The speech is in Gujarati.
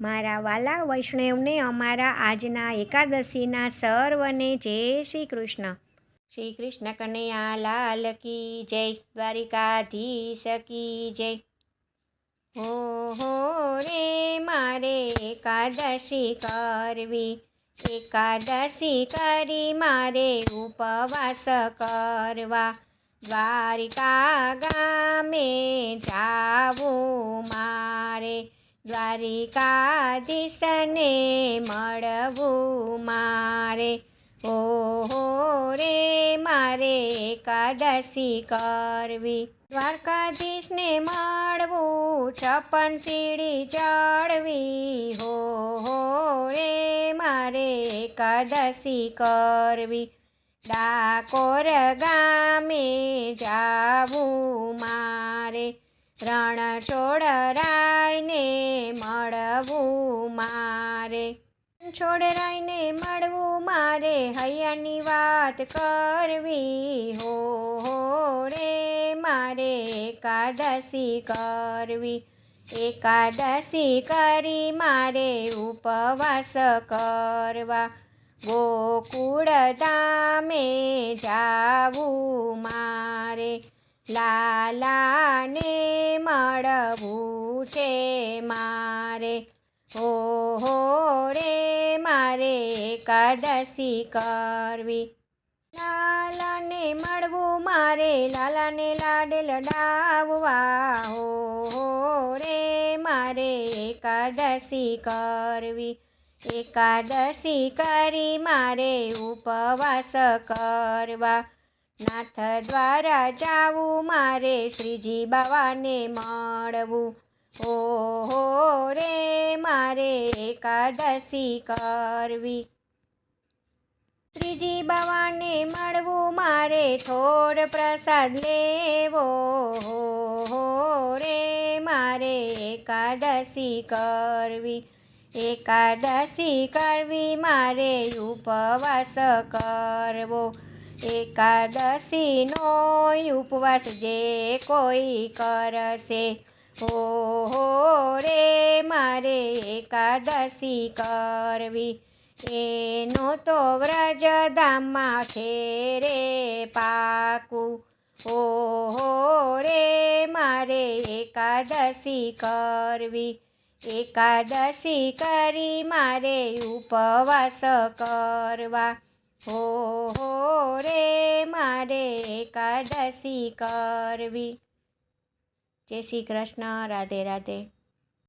મારા વાલા વૈષ્ણવને અમારા આજના એકાદશીના સર્વને જય શ્રી કૃષ્ણ. શ્રી કૃષ્ણ કનૈયા લાલ કી જય, દ્વારિકાધીશ કી જય. હો હો રે મારે એકાદશી કરવી, એકાદશી કરી મારે ઉપવાસ કરવા. દ્વારિકા ગામે જાવું દ્વારિકાધીશને મળવું મારે. ઓહો રે, મારે એકાદશી કરવી. દ્વારકાધીશને મળવું, છપ્પન સીડી ચડવી. હો હો રે, મારે એકાદશી કરવી. ડાકોર ગામે જાવું મારે. રણ છોડરાયને મળવું મારે. છોડરાયને મળવું મારે, હૈયાની વાત કરવી હો હો રે. મારે એકાદશી કરવી, એકાદશી કરી મારે ઉપવાસ કરવા. ગોકુળ ધામે જાવું મારે. લાલાને મળવું છે મારે. ઓહો રે, મારે એકાદશી કરવી. લાલાને મળવું, મારે લાલાને લાડ લડાવવા. હો હો રે, મારે એકાદશી કરવી. એકાદશી કરી મારે ઉપવાસ કરવા. નાથ દ્વારા જાવું, મારે શ્રીજી બાવાને મળવું. ઓહો રે, મારે એકાદશી કરવી. શ્રીજી બાવાને મળવું, મારે થોડ પ્રસાદ લેવો. હો રે, મારે એકાદશી કરવી. એકાદશી કરવી, મારે ઉપવાસ કરવો. એકાદશીનો ઉપવાસ જે કોઈ કરશે. ઓહો રે મારે એકાદશી કરવી. એનો તો વ્રજધામમાં છે રે પાકું. ઓહો રે મારે એકાદશી કરવી. એકાદશી કરી મારે ઉપવાસ કરવા. હો હો રે મારે એકાદશી કરવી. જય શ્રી કૃષ્ણ રાધે રાધે.